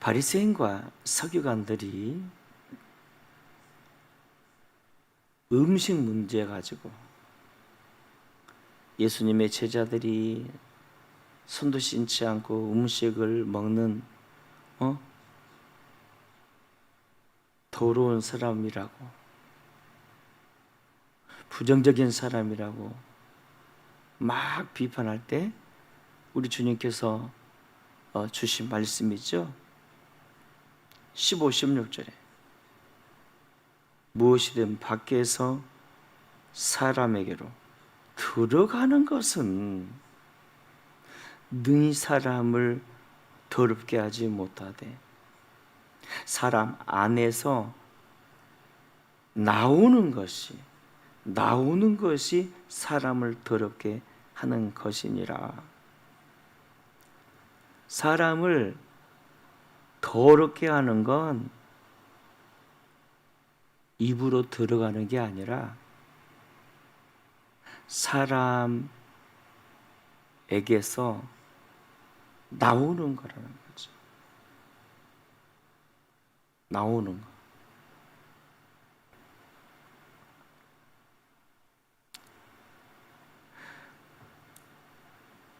바리새인과 서기관들이 음식 문제 가지고 예수님의 제자들이 손도 씻지 않고 음식을 먹는 어? 더러운 사람이라고 부정적인 사람이라고 막 비판할 때 우리 주님께서 어, 주신 말씀이죠. 15, 16절에 무엇이든 밖에서 사람에게로 들어가는 것은 능히 사람을 더럽게 하지 못하되 사람 안에서 나오는 것이 나오는 것이 사람을 더럽게 하는 것이니라. 사람을 더럽게 하는 건 입으로 들어가는 게 아니라 사람에게서 나오는 거라는 거죠. 나오는 거.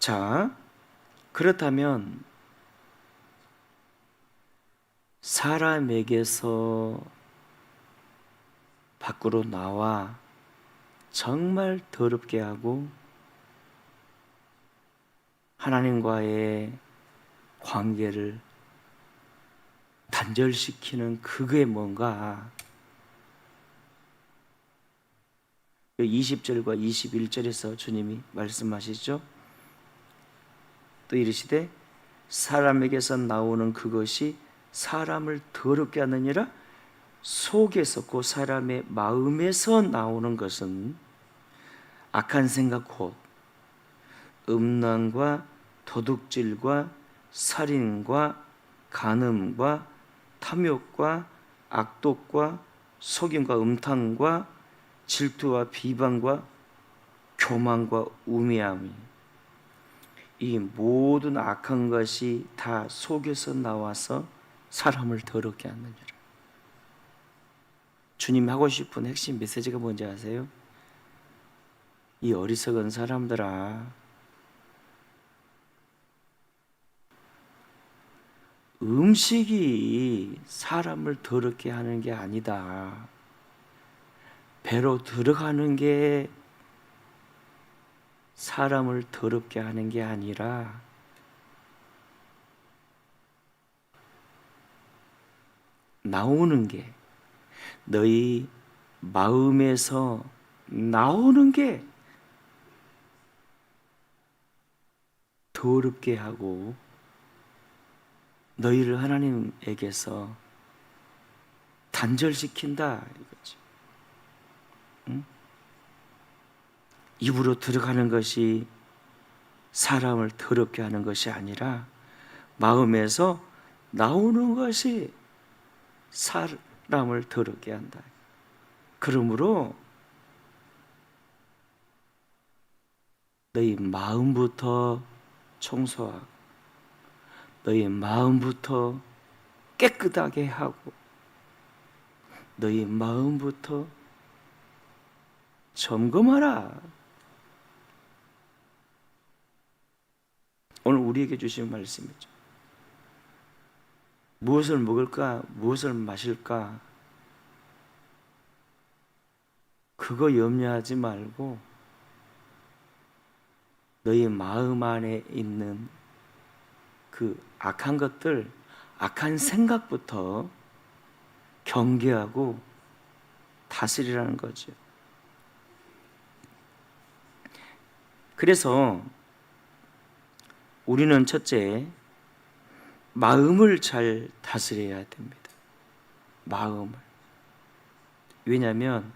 자, 그렇다면 사람에게서 밖으로 나와 정말 더럽게 하고 하나님과의 관계를 단절시키는 그게 뭔가 20절과 21절에서 주님이 말씀하시죠. 또 이르시되 사람에게서 나오는 그것이 사람을 더럽게 하느니라 속에서 그 사람의 마음에서 나오는 것은 악한 생각 곧 음란과 도둑질과 살인과 간음과 탐욕과 악독과 속임과 음탕과 질투와 비방과 교만과 우매함이 이 모든 악한 것이 다 속에서 나와서 사람을 더럽게 하느니라. 주님이 하고 싶은 핵심 메시지가 뭔지 아세요? 이 어리석은 사람들아, 음식이 사람을 더럽게 하는 게 아니다. 배로 들어가는 게 사람을 더럽게 하는 게 아니라 나오는 게 너희 마음에서 나오는 게 더럽게 하고 너희를 하나님에게서 단절시킨다 이거죠. 응? 입으로 들어가는 것이 사람을 더럽게 하는 것이 아니라 마음에서 나오는 것이 사람을 더럽게 한다. 그러므로 너희 마음부터 청소하고 너희 마음부터 깨끗하게 하고 너희 마음부터 점검하라. 오늘 우리에게 주신 말씀이죠. 무엇을 먹을까? 무엇을 마실까? 그거 염려하지 말고 너희 마음 안에 있는 그 악한 것들, 악한 생각부터 경계하고 다스리라는 거죠. 그래서 우리는 첫째, 마음을 잘 다스려야 됩니다. 마음을. 왜냐하면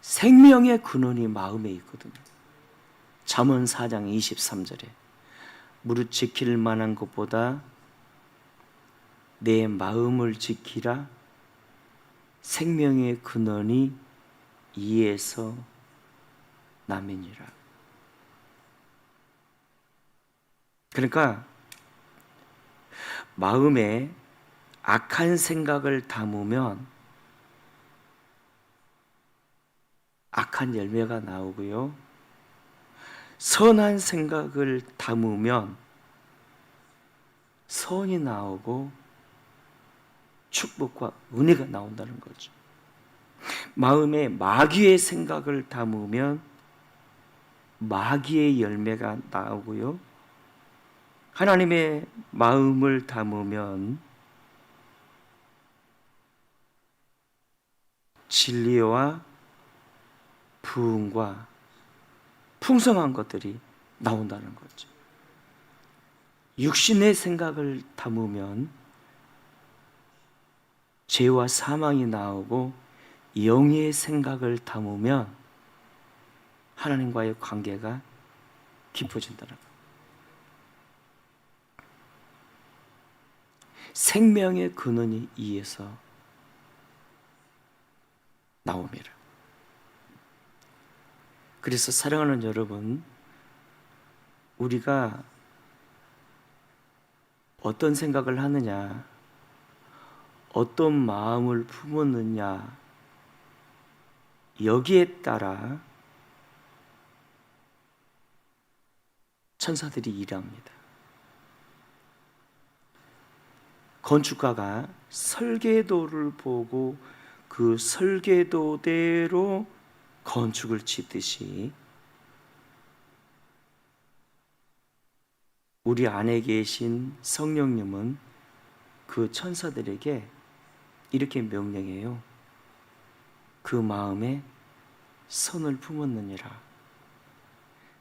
생명의 근원이 마음에 있거든요. 잠언 4장 23절에 무릇 지킬 만한 것보다 내 마음을 지키라 생명의 근원이 이에서 남이니라. 그러니까 마음에 악한 생각을 담으면 악한 열매가 나오고요. 선한 생각을 담으면 선이 나오고 축복과 은혜가 나온다는 거죠. 마음에 마귀의 생각을 담으면 마귀의 열매가 나오고요. 하나님의 마음을 담으면 진리와 부흥과 풍성한 것들이 나온다는 거죠. 육신의 생각을 담으면 죄와 사망이 나오고 영의 생각을 담으면 하나님과의 관계가 깊어진다는 것. 생명의 근원이 이에서 나옵니다. 그래서 사랑하는 여러분, 우리가 어떤 생각을 하느냐, 어떤 마음을 품었느냐, 여기에 따라 천사들이 일합니다. 건축가가 설계도를 보고 그 설계도대로 건축을 짓듯이 우리 안에 계신 성령님은 그 천사들에게 이렇게 명령해요. 그 마음에 선을 품었느니라.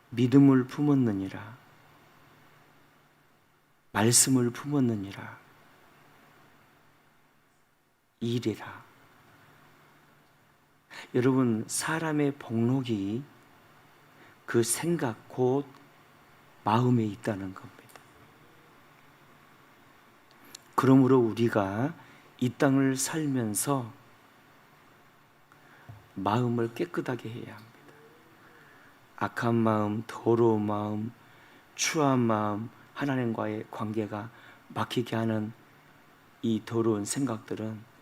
믿음을 품었느니라. 말씀을 품었느니라. 일이라. 여러분, 사람의 복록이 그 생각, 곧 마음에 있다는 겁니다. 그러므로 우리가 이 땅을 살면서 마음을 깨끗하게 해야 합니다. 악한 마음, 더러운 마음, 추한 마음, 하나님과의 관계가 막히게 하는 이 더러운 생각들은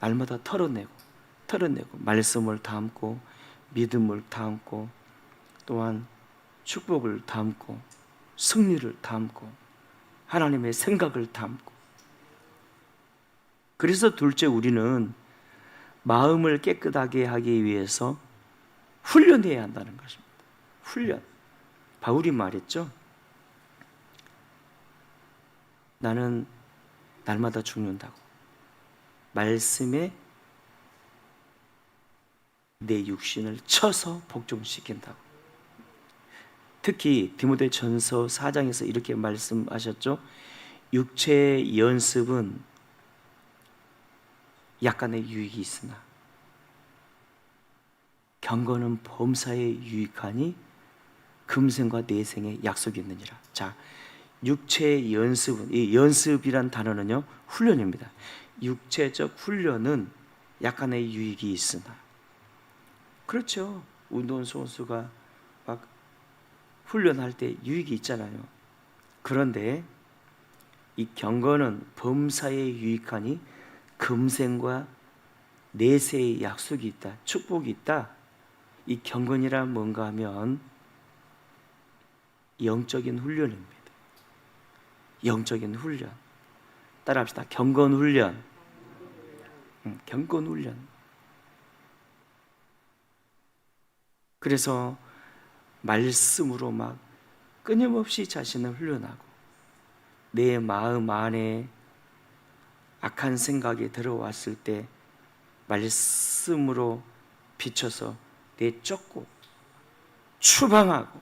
날마다 털어내고, 털어내고, 말씀을 담고, 믿음을 담고, 또한 축복을 담고, 승리를 담고, 하나님의 생각을 담고. 그래서 둘째 우리는 마음을 깨끗하게 하기 위해서 훈련해야 한다는 것입니다. 훈련. 바울이 말했죠. 나는 날마다 죽는다고. 말씀에 내 육신을 쳐서 복종시킨다고. 특히 디모데 전서 4장에서 이렇게 말씀하셨죠. 육체의 연습은 약간의 유익이 있으나 경건은 범사에 유익하니 금생과 내생에 약속이 있느니라. 자, 육체의 연습은 이 연습이란 단어는요 훈련입니다. 육체적 훈련은 약간의 유익이 있으나 그렇죠. 운동 선수가 막 훈련할 때 유익이 있잖아요. 그런데 이 경건은 범사에 유익하니 금생과 내세의 약속이 있다. 축복이 있다. 이 경건이란 뭔가 하면 영적인 훈련입니다. 영적인 훈련. 따라합시다. 경건 훈련. 음, 경건 훈련. 그래서 말씀으로 막 끊임없이 자신을 훈련하고 내 마음 안에 악한 생각이 들어왔을 때 말씀으로 비춰서 내쫓고 추방하고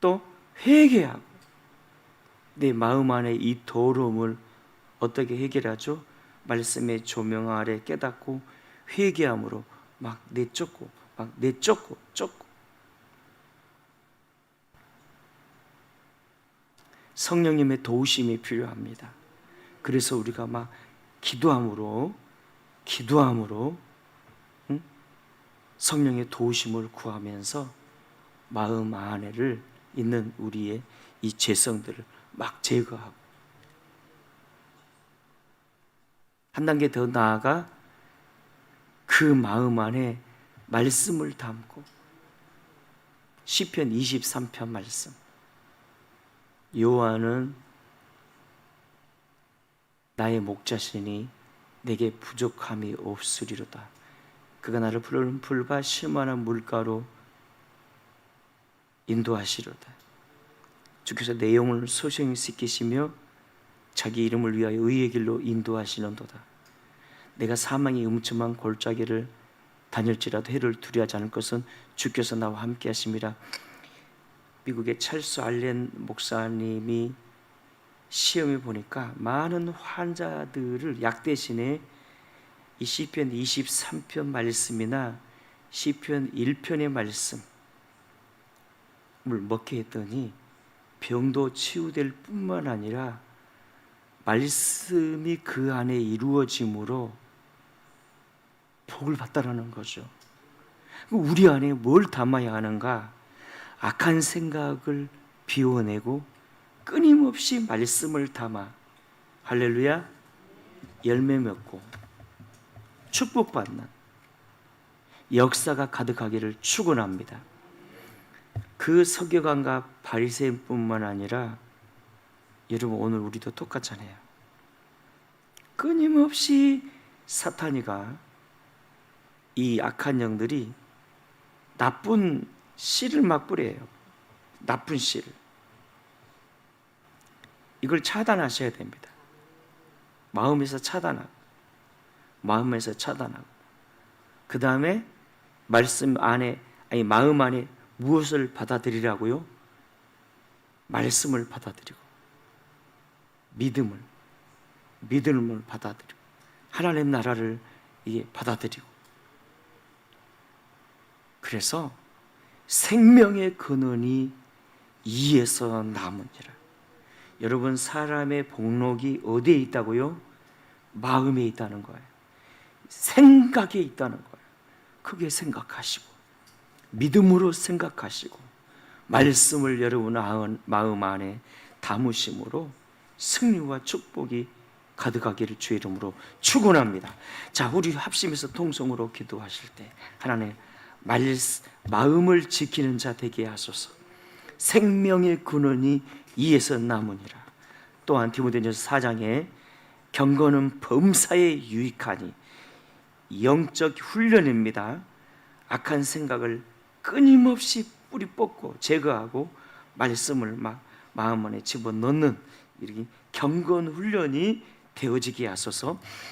또 회개하고 내 마음 안에 이 더러움을 어떻게 해결하죠? 말씀의 조명 아래 깨닫고 회개함으로 막 내쫓고 막 내쫓고 쫓고 성령님의 도우심이 필요합니다. 그래서 우리가 막 기도함으로 기도함으로 응? 성령의 도우심을 구하면서 마음 안에를 있는 우리의 이 죄성들을 막 제거하고. 한 단계 더 나아가 그 마음 안에 말씀을 담고 시편 23편 말씀. 요한은 나의 목자시니 내게 부족함이 없으리로다. 그가 나를 푸른 풀과 실만한 물가로 인도하시로다 주께서 내 영혼을 소생히 씻기시며 자기 이름을 위하여 의의 길로 인도하시는도다. 내가 사망의 음침한 골짜기를 다닐지라도 해를 두려워하지 않을 것은 주께서 나와 함께 하심이라. 미국의 찰스 알렌 목사님이 시험해 보니까 많은 환자들을 약 대신에 이 시편 23편 말씀이나 시편 1편의 말씀을 먹게 했더니 병도 치유될 뿐만 아니라 말씀이 그 안에 이루어짐으로 복을 받다라는 거죠. 우리 안에 뭘 담아야 하는가? 악한 생각을 비워내고 끊임없이 말씀을 담아 할렐루야 열매 맺고 축복받는 역사가 가득하기를 축원합니다. 그 서기관과 바리새인뿐만 아니라 여러분 오늘 우리도 똑같잖아요. 끊임없이 사탄이가 이 악한 영들이 나쁜 씨를 막 뿌려요. 나쁜 씨를. 이걸 차단하셔야 됩니다. 마음에서 차단하고, 마음에서 차단하고, 그 다음에 말씀 안에, 아니, 마음 안에 무엇을 받아들이라고요? 말씀을 받아들이고, 믿음을, 믿음을 받아들이고, 하나님 나라를 받아들이고, 그래서 생명의 근원이 이에서 남으니라. 여러분 사람의 복록이 어디에 있다고요? 마음에 있다는 거예요. 생각에 있다는 거예요. 크게 생각하시고 믿음으로 생각하시고 말씀을 여러분 마음 안에 담으심으로 승리와 축복이 가득하기를 주의 이름으로 축원합니다. 자, 우리 합심해서 통성으로 기도하실 때 하나님 말, 마음을 지키는 자 되게 하소서. 생명의 근원이 이에서 남으니라. 또한 디모데전서 4장에 경건은 범사에 유익하니 영적 훈련입니다. 악한 생각을 끊임없이 뿌리 뽑고 제거하고 말씀을 막 마음 안에 집어넣는 이렇게 경건 훈련이 되어지게 하소서.